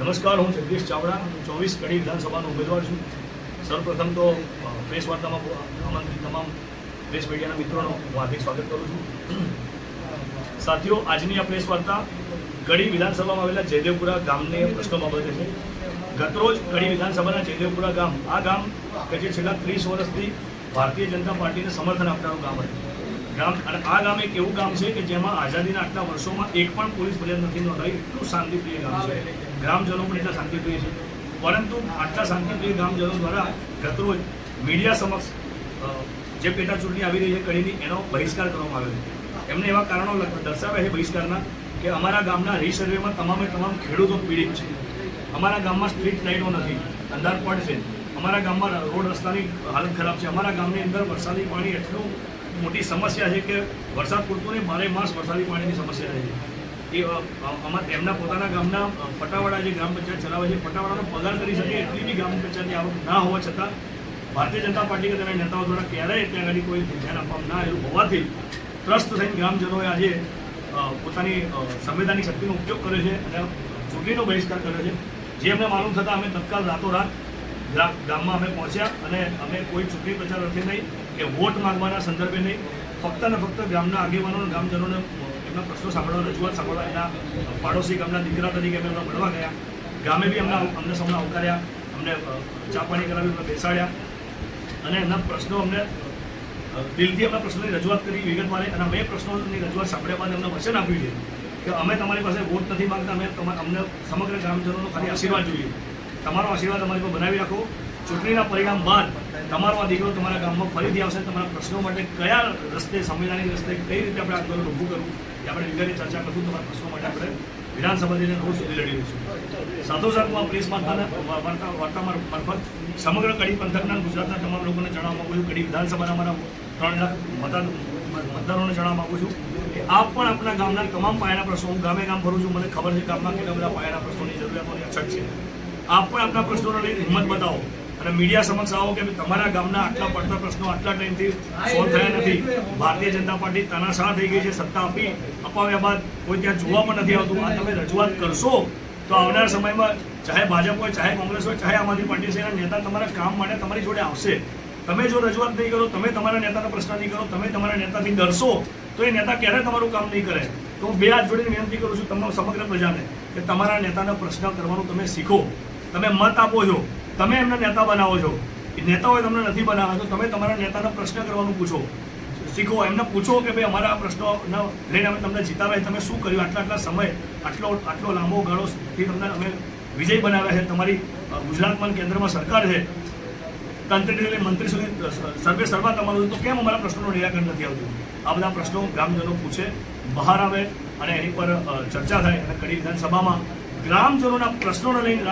નમસ્કાર, હું જગદીશ ચાવડા ચોવીસ કડી વિધાનસભાનો ઉમેદવાર છું. સૌપ્રથમ તો પ્રેસ વાર્તામાં આમંત્રિત તમામ પ્રેસ મીડિયાના મિત્રોનો હું હાર્દિક સ્વાગત કરું છું. સાથીઓ, આજની આ પ્રેસ વાર્તા કડી વિધાનસભામાં આવેલા જયદેવપુરા ગામને પ્રશ્નો બાબતે છે. ગતરોજ કડી વિધાનસભાના જયદેવપુરા ગામ, આ ગામ કે જે છેલ્લા ત્રીસ વર્ષથી ભારતીય જનતા પાર્ટીને સમર્થન આપનારું ગામ હતું. ગામ, અને આ ગામ એક એવું ગામ છે કે જેમાં આઝાદીના આટલા વર્ષોમાં એક પણ પોલીસ ફરિયાદ નથી નોંધાઈ. એટલું શાંતિપ્રિય ગામ છે. ગ્રામજનો પણ એટલા શાંતિપ્રિય છે. પરંતુ આટલા શાંતિપ્રિય ગ્રામજનો દ્વારા ગતરોજ મીડિયા સમક્ષ જે પેટા ચૂંટણી આવી રહી છે કરીને એનો બહિષ્કાર કરવામાં આવ્યો છે. એમને એવા કારણો દર્શાવ્યા છે બહિષ્કારના કે અમારા ગામના રીસર્વેમાં તમામે તમામ ખેડૂતો પીડિત છે. અમારા ગામમાં સ્ટ્રીટ લાઇટો નથી અંધારપટ છે. અમારા ગામમાં રોડ રસ્તાની હાલત ખરાબ છે. અમારા ગામની અંદર વરસાદી પાણી એટલું મોટી સમસ્યા છે કે વરસાદ પૂરતો નહીં બારે માસ વરસાદી પાણીની સમસ્યા રહે છે. એ અ, તેમના પોતાના ગામના પટાવાડા જે ગ્રામ પંચાયત ચલાવે છે પટાવાડાનો પગાર કરી શકે એટલી બી ગ્રામ પંચાયતની આવક ના હોવા છતાં ભારતીય જનતા પાર્ટી કે તેના નેતાઓ દ્વારા ક્યારેય ત્યાં આગળ કોઈ ધ્યાન આપવામાં ના આવ્યું હોવાથી ત્રસ્ત થઈને ગ્રામજનોએ આજે પોતાની સંવેદનની શક્તિનો ઉપયોગ કર્યો છે અને ચૂંટણીનો બહિષ્કાર કર્યો છે. જે અમને માલુમ થતાં અમે તત્કાલ રાતોરાત ગામમાં અમે પહોંચ્યા અને અમે કોઈ ચૂંટણી પ્રચાર અર્થે નહીં કે વોટ માગવાના સંદર્ભે નહીં ફક્ત ને ફક્ત ગામના આગેવાનો ગામજનોને એમના પ્રશ્નો સાંભળવા, રજૂઆત સાંભળવા એના પાડોશી ગામના દીકરા તરીકે અમે એમને મળવા ગયા. ગામે બી અમને અમને સૌને આવકાર્યા, અમને ચા પાણી કરાવી અમને બેસાડ્યા. અને એમના પ્રશ્નો અમને દિલથી એમના પ્રશ્નોની રજૂઆત કરી વિગતવારે અને અમે પ્રશ્નોની રજૂઆત સાંભળ્યા બાદ અમને વચન આપ્યું છે કે અમે તમારી પાસે વોટ નથી માંગતા, અમે અમને સમગ્ર ગ્રામજનોનો ખાલી આશીર્વાદ જોઈએ. તમારો આશીર્વાદ અમારી પર બનાવી રાખો. ચૂંટણીના પરિણામ બાદ તમારો આ દીકરો તમારા ગામમાં ફરીથી આવશે, તમારા પ્રશ્નો માટે કયા રસ્તે સંવિધાનિક રસ્તે કઈ રીતે આપણે આંદોલન ઊભું કરવું, એ આપણે વિગતે ચર્ચા કરશું, તમારા પ્રશ્નો માટે આપણે વિધાનસભા રોજ સુધી લડી રહીશું સાથોસાથ હું આ પ્રેસ વાર્તા વાર્તા મારફત સમગ્ર કડી પંથકના ગુજરાતના તમામ લોકોને જણાવવા માગું છું. કડી વિધાનસભાના અમારા ત્રણ લાખ મતદાર મતદારોને જણાવવા માગું છું કે આપ પણ આપણા ગામના તમામ પાયાના પ્રશ્નો, હું ગામે ગામ ભરું છું, મને ખબર છે ગામમાં કેટલા બધા પાયાના પ્રશ્નોની જરૂરિયાતોની અછત છે. આપ પણ આપણા પ્રશ્નોને લઈને હિંમત બતાવો. અને મીડિયા સમક્ષ આવો કે તમારા ગામના આટલા પડતા પ્રશ્નો આટલા ટાઈમથી સોલ્વ થયા નથી. ભારતીય જનતા પાર્ટી તનાશાહ થઈ ગઈ છે, સત્તા આપી અપાવ્યા બાદ કોઈ ત્યાં જોવા પણ નથી આવતું. આ તમે રજૂઆત કરશો તો આવનાર સમયમાં ચાહે ભાજપ હોય, ચાહે કોંગ્રેસ હોય, ચાહે આમ આદમી પાર્ટી છે, એના નેતા તમારા કામ માટે તમારી જોડે આવશે. તમે જો રજૂઆત નહીં કરો, તમે તમારા નેતાનો પ્રશ્ન નહીં કરો, તમે તમારા નેતાથી ડરશો, તો એ નેતા ક્યારે તમારું કામ નહીં કરે? તો હું બે હાથ જોડીને વિનંતી કરું છું તમામ સમગ્ર પ્રજાને કે તમારા નેતાનો પ્રશ્ન કરવાનું તમે શીખો. તમે મત આપો છો. તમે એમને નેતા બનાવો છો. એ નેતાઓએ તમને નથી બનાવ્યા, તો તમે તમારા નેતાનો પ્રશ્ન કરવાનું પૂછો. શીખો, એમને પૂછો કે ભાઈ અમારા આ પ્રશ્નો લઈને અમે તમને જીતાવ્યા તમે શું કર્યું? આટલા આટલા સમય, આટલો આટલો લાંબો ગાળોથી તમને અમે વિજય બનાવ્યા છે. તમારી ગુજરાતમાં કેન્દ્રમાં સરકાર છે. તંત્રીને મંત્રી સુધી સર્વે સર્વા તમારું તો કેમ અમારા પ્રશ્નોનું નિરાકરણ નથી આવતું? આ બધા પ્રશ્નો ગ્રામજનો પૂછે, બહાર આવે અને એની પર ચર્ચા થાય. અને કડી વિધાનસભામાં ગ્રામજનોના પ્રશ્નોને લઈને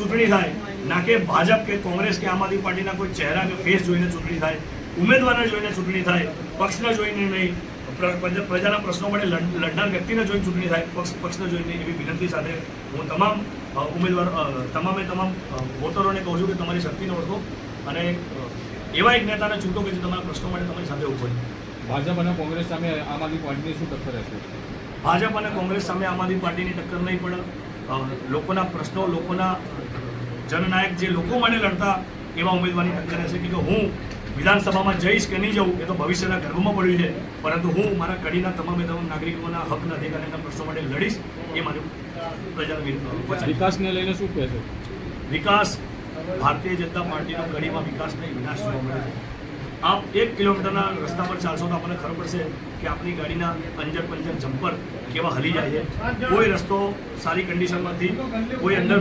ચૂંટણી થાય ના કે ભાજપ કે કોંગ્રેસ કે આમ આદમી પાર્ટીના કોઈ ચહેરા કે ફેસ જોઈને ચૂંટણી થાય ઉમેદવારને જોઈને ચૂંટણી થાય પક્ષને જોઈને નહીં. પ્ર- પ્રજાના પ્રશ્નો માટે લડ- લડનાર વ્યક્તિને જોઈને ચૂંટણી થાય પક્ષ પક્ષને જોઈને એવી વિનંતી સાથે હું તમામ ઉમેદવાર તમામે તમામ વોટરોને કહું છું કે તમારી શક્તિને ઓળખો અને એવા એક નેતાને ચૂંટો કે જે તમારા પ્રશ્નો માટે તમારી સાથે ઊભો ભાજપ અને કોંગ્રેસ સામે આમ આદમી પાર્ટીની શું ટક્કર રહેશે? ભાજપ અને કોંગ્રેસ સામે આમ આદમી પાર્ટીની ટક્કર નહીં પણ લોકોના પ્રશ્નો લોકોના જનનાયક જે લોકો માટે લડતા એવા ઉમેદવારની ટક્કર રહેશે કે હું વિધાનસભામાં જઈશ કે નહીં જવું એ તો ભવિષ્યના ગર્ભમાં પડ્યું છે. પરંતુ હું મારા કડીના તમામે તમામ નાગરિકોના હકના અધિકારીના પ્રશ્નો માટે લડીશ એ મારું પ્રજા વિકાસને લઈને શું કહેશો વિકાસ ભારતીય જનતા પાર્ટીનો કડીમાં વિકાસ નહીં વિનાશ જોવા મળે છે. આપ એક કિલોમીટરના રસ્તા પર ચાલશો તો આપણને ખબર પડશે કે આપણી ગાડીના પંજર પંજર જમ્પર કેવા હલી જાય છે. કોઈ રસ્તો સારી કન્ડિશનમાંથી કોઈ અંદર